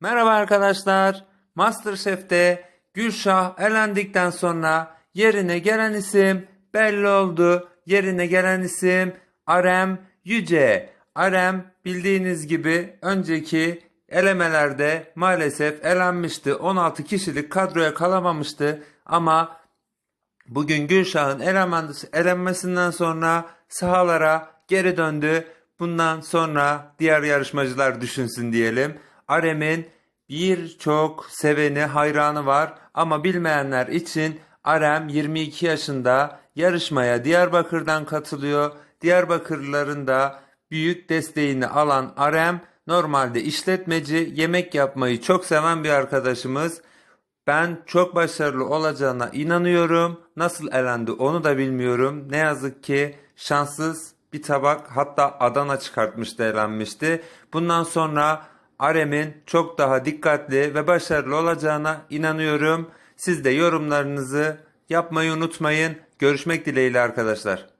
Merhaba arkadaşlar. Masterchef'te Gülşah elendikten sonra yerine gelen isim belli oldu. Yerine gelen isim Arem Yüce. Arem bildiğiniz gibi önceki elemelerde maalesef elenmişti. 16 kişilik kadroya kalamamıştı ama Bugün Gülşah'ın elenmesinden sonra sahalara geri döndü. Bundan sonra diğer yarışmacılar düşünsün diyelim. Arem'in birçok seveni, hayranı var ama bilmeyenler için Arem 22 yaşında yarışmaya Diyarbakır'dan katılıyor. Diyarbakırlıların da büyük desteğini alan Arem normalde işletmeci, yemek yapmayı çok seven bir arkadaşımız. Ben çok başarılı olacağına inanıyorum. Nasıl elendi onu da bilmiyorum. Ne yazık ki şanssız bir tabak hatta Adana çıkartmıştı elenmişti. Bundan sonra Arem'in çok daha dikkatli ve başarılı olacağına inanıyorum. Siz de yorumlarınızı yapmayı unutmayın. Görüşmek dileğiyle arkadaşlar.